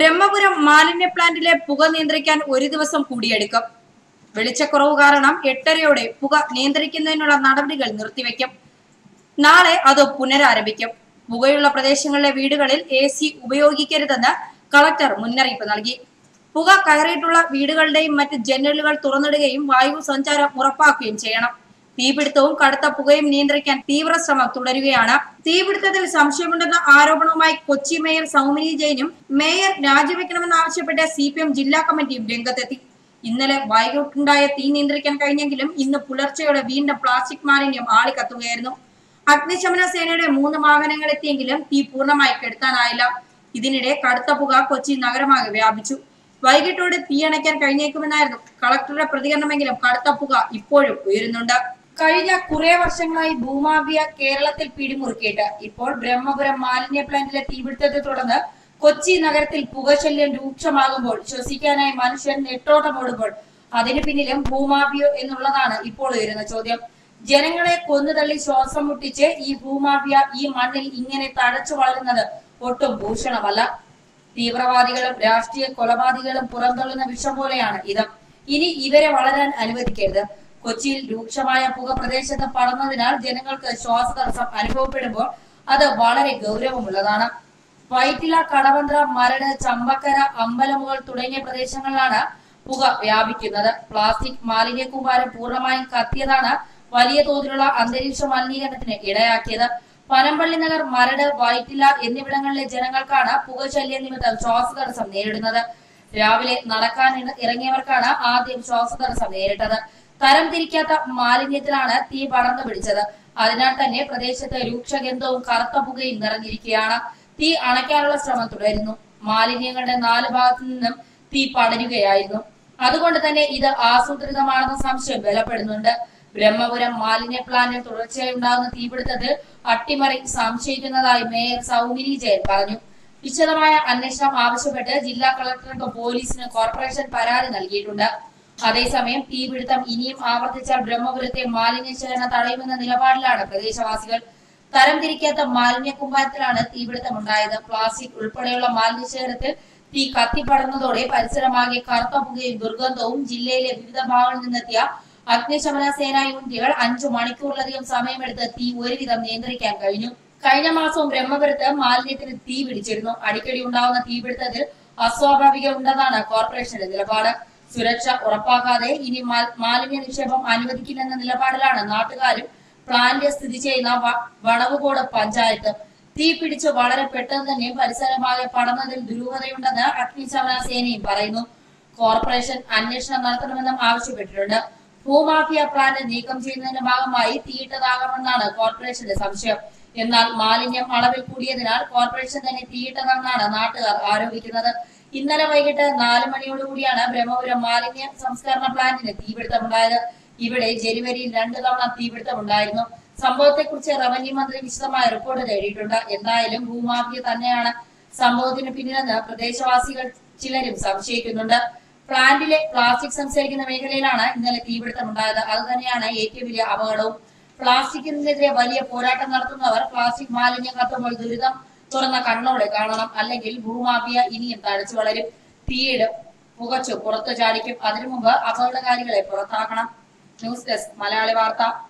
ബ്രഹ്മപുരം മാലിന്യ പ്ലാന്റിലെ പുക നിയന്ത്രിക്കാൻ ഒരു ദിവസം കൂടിയെടുക്കും. വെളിച്ചക്കുറവ് കാരണം എട്ടരയോടെ പുക നിയന്ത്രിക്കുന്നതിനുള്ള നടപടികൾ നിർത്തിവെക്കും. നാളെ അത് പുനരാരംഭിക്കും. പുകയുള്ള പ്രദേശങ്ങളിലെ വീടുകളിൽ എ സി ഉപയോഗിക്കരുതെന്ന് കളക്ടർ മുന്നറിയിപ്പ് നൽകി. പുക കയറിയിട്ടുള്ള വീടുകളുടെയും മറ്റ് ജനലുകൾ തുറന്നിടുകയും വായു സഞ്ചാരം ഉറപ്പാക്കുകയും ചെയ്യണം. തീപിടുത്തവും കടുത്ത പുകയും നിയന്ത്രിക്കാൻ തീവ്ര ശ്രമം തുടരുകയാണ്. തീപിടുത്തത്തിൽ സംശയമുണ്ടെന്ന ആരോപണവുമായി കൊച്ചി മേയർ സൗമിനി ജെയിനും മേയർ രാജിവെക്കണമെന്നാവശ്യപ്പെട്ട് സി പി എം ജില്ലാ കമ്മിറ്റിയും രംഗത്തെത്തി. ഇന്നലെ വൈകിട്ടുണ്ടായ തീ നിയന്ത്രിക്കാൻ കഴിഞ്ഞെങ്കിലും ഇന്ന് പുലർച്ചെയോടെ വീണ്ടും പ്ലാസ്റ്റിക് മാലിന്യം ആളിക്കത്തുകയായിരുന്നു അഗ്നിശമന സേനയുടെ മൂന്ന് വാഹനങ്ങൾ എത്തിയെങ്കിലും തീ പൂർണമായി കെടുത്താനായില്ല. ഇതിനിടെ കടുത്ത പുക കൊച്ചി നഗരമാകെ വ്യാപിച്ചു. വൈകിട്ടോടെ തീയണയ്ക്കാൻ കഴിഞ്ഞേക്കുമെന്നായിരുന്നു കളക്ടറുടെ പ്രതികരണമെങ്കിലും കടുത്ത പുക ഇപ്പോഴും ഉയരുന്നുണ്ട്. കഴിഞ്ഞ കുറെ വർഷങ്ങളായി ഭൂമാഫിയ കേരളത്തിൽ പിടിമുറുക്കിയിട്ട്. ഇപ്പോൾ ബ്രഹ്മപുരം മാലിന്യ പ്ലാന്റിലെ തീപിടുത്തത്തെ തുടർന്ന് കൊച്ചി നഗരത്തിൽ പുകശല്യം രൂക്ഷമാകുമ്പോൾ ശ്വസിക്കാനായി മനുഷ്യൻ നെട്ടോട്ടമോടുമ്പോൾ അതിന് പിന്നിലും ഭൂമാഫിയോ എന്നുള്ളതാണ് ഇപ്പോൾ ഉയരുന്ന ചോദ്യം. ജനങ്ങളെ കൊന്നുതള്ളി ശ്വാസം മുട്ടിച്ച് ഈ ഭൂമാഫിയ ഈ മണ്ണിൽ ഇങ്ങനെ തഴച്ചു വളരുന്നത് ഒട്ടും ഭൂഷണമല്ല. തീവ്രവാദികളും രാഷ്ട്രീയ കൊലപാതകികളും പുറന്തള്ളുന്ന വിഷം പോലെയാണ് ഇത്. ഇനി ഇവരെ വളരാൻ അനുവദിക്കരുത്. കൊച്ചിയിൽ രൂക്ഷമായ പുക പ്രദേശത്ത് പടർന്നതിനാൽ ജനങ്ങൾക്ക് ശ്വാസതടസ്സം അനുഭവപ്പെടുമ്പോൾ അത് വളരെ ഗൗരവമുള്ളതാണ്. വൈറ്റില കടവന്ത്ര മരട് ചമ്പക്കര അമ്പലമുകൾ തുടങ്ങിയ പ്രദേശങ്ങളിലാണ് പുക വ്യാപിക്കുന്നത്. പ്ലാസ്റ്റിക് മാലിന്യ കൂമ്പാരം പൂർണമായും കത്തിയതാണ് വലിയ തോതിലുള്ള അന്തരീക്ഷ മലിനീകരണത്തിന് ഇടയാക്കിയത്. പനമ്പള്ളി നഗർ മരട് വൈറ്റില എന്നിവിടങ്ങളിലെ ജനങ്ങൾക്കാണ് പുകശല്യ നിമിത്തം ശ്വാസതടസ്സം നേരിടുന്നത്. രാവിലെ നടക്കാൻ ഇറങ്ങിയവർക്കാണ് ആദ്യം ശ്വാസതടസ്സം നേരിട്ടത്. തരം തിരിക്കാത്ത മാലിന്യത്തിലാണ് തീ പടർന്നു പിടിച്ചത്. അതിനാൽ തന്നെ പ്രദേശത്ത് രൂക്ഷഗന്ധവും കറുത്ത പുകയും നിറഞ്ഞിരിക്കുകയാണ്. തീ അണയ്ക്കാനുള്ള ശ്രമം തുടരുന്നു. മാലിന്യങ്ങളുടെ നാല് ഭാഗത്തു നിന്നും തീ പടരുകയായിരുന്നു. അതുകൊണ്ട് തന്നെ ഇത് ആസൂത്രിതമാണെന്ന സംശയം ബലപ്പെടുന്നുണ്ട്. ബ്രഹ്മപുരം മാലിന്യ പ്ലാന്റിൽ തുടർച്ചയായി ഉണ്ടാകുന്ന തീപിടുത്തത്തിൽ അട്ടിമറി സംശയിക്കുന്നതായി മേയർ സൗമിനി ജയൻ പറഞ്ഞു. വിശദമായ അന്വേഷണം ആവശ്യപ്പെട്ട് ജില്ലാ കളക്ടർക്ക് പോലീസിന് കോർപ്പറേഷൻ പരാതി നൽകിയിട്ടുണ്ട്. അതേസമയം തീപിടുത്തം ഇനിയും ആവർത്തിച്ചാൽ ബ്രഹ്മപുരത്തെ മാലിന്യ ശേഖരണ തടയുമെന്ന നിലപാടിലാണ് പ്രദേശവാസികൾ. തരംതിരിക്കാത്ത മാലിന്യ കുമ്പാരത്തിലാണ് തീപിടുത്തം ഉണ്ടായത് പ്ലാസ്റ്റിക് ഉൾപ്പെടെയുള്ള മാലിന്യ ശേഖരത്തിൽ തീ കത്തിപ്പടർന്നതോടെ പരിസരമാകെ കറുത്ത പുകയും ദുർഗന്ധവും ജില്ലയിലെ വിവിധ ഭാഗങ്ങളിൽ നിന്നെത്തിയ അഗ്നിശമന സേനാ യൂണിറ്റുകൾ അഞ്ചു മണിക്കൂറിലധികം സമയമെടുത്ത് തീ ഒരുവിധം നിയന്ത്രിക്കാൻ കഴിഞ്ഞു. കഴിഞ്ഞ മാസവും ബ്രഹ്മപുരത്ത് മാലിന്യത്തിന് തീ പിടിച്ചിരുന്നു. അടിക്കടി ഉണ്ടാവുന്ന തീപിടുത്തത്തിൽ അസ്വാഭാവിക ഉണ്ടെന്നാണ് കോർപ്പറേഷന്റെ നിലപാട്. സുരക്ഷ ഉറപ്പാക്കാതെ ഇനി മാലിന്യ നിക്ഷേപം അനുവദിക്കില്ലെന്ന നിലപാടിലാണ് നാട്ടുകാരും പ്ലാന്റ് സ്ഥിതി ചെയ്യുന്ന വളവുകോട് പഞ്ചായത്ത്. തീ പിടിച്ച് വളരെ പെട്ടെന്ന് തന്നെ പരിസരമാകെ പടർന്നതിൽ ദുരൂഹതയുണ്ടെന്ന് അഗ്നിശമന സേനയും പറയുന്നു. കോർപ്പറേഷൻ അന്വേഷണം നടത്തണമെന്നും ആവശ്യപ്പെട്ടിട്ടുണ്ട്. ഭൂമാഫിയ പ്ലാന്റ് നീക്കം ചെയ്യുന്നതിന്റെ ഭാഗമായി തീയിട്ടതാകാമെന്നാണ് കോർപ്പറേഷന്റെ സംശയം. എന്നാൽ മാലിന്യം അളവിൽ കൂടിയതിനാൽ കോർപ്പറേഷൻ തന്നെ തീയിട്ടതെന്നാണ് നാട്ടുകാർ ആരോപിക്കുന്നത്. ഇന്നലെ വൈകിട്ട് നാല് മണിയോടുകൂടിയാണ് ബ്രഹ്മപുരം മാലിന്യ സംസ്കരണ പ്ലാന്റിന് തീപിടുത്തമുണ്ടായത് ഇവിടെ ജനുവരിയിൽ രണ്ടു തവണ തീപിടുത്തമുണ്ടായിരുന്നു സംഭവത്തെക്കുറിച്ച് റവന്യൂ മന്ത്രി വിശദമായ റിപ്പോർട്ട് തേടിയിട്ടുണ്ട്. എന്തായാലും ഭൂമാഫിയ തന്നെയാണ് സംഭവത്തിന് പിന്നിലെന്ന് പ്രദേശവാസികൾ ചിലരും സംശയിക്കുന്നുണ്ട്. പ്ലാന്റിലെ പ്ലാസ്റ്റിക് സംസ്കരിക്കുന്ന മേഖലയിലാണ് ഇന്നലെ തീപിടുത്തമുണ്ടായത് അത് തന്നെയാണ് ഏറ്റവും വലിയ അപകടവും. പ്ലാസ്റ്റിക്കിനെതിരെ വലിയ പോരാട്ടം നടത്തുന്നവർ പ്ലാസ്റ്റിക് മാലിന്യം കത്തുമ്പോൾ ദുരിതം തുറന്ന കണ്ണോടെ കാണണം. അല്ലെങ്കിൽ ഭൂമാഫിയ ഇനിയും തഴച്ചു വളരും? തീയിടും പുകച്ചു പുറത്തു ചാടിക്കും. അതിനു മുമ്പ് അപകടകാരികളെ പുറത്താക്കണം. ന്യൂസ് ഡെസ്ക് മലയാളി വാർത്ത.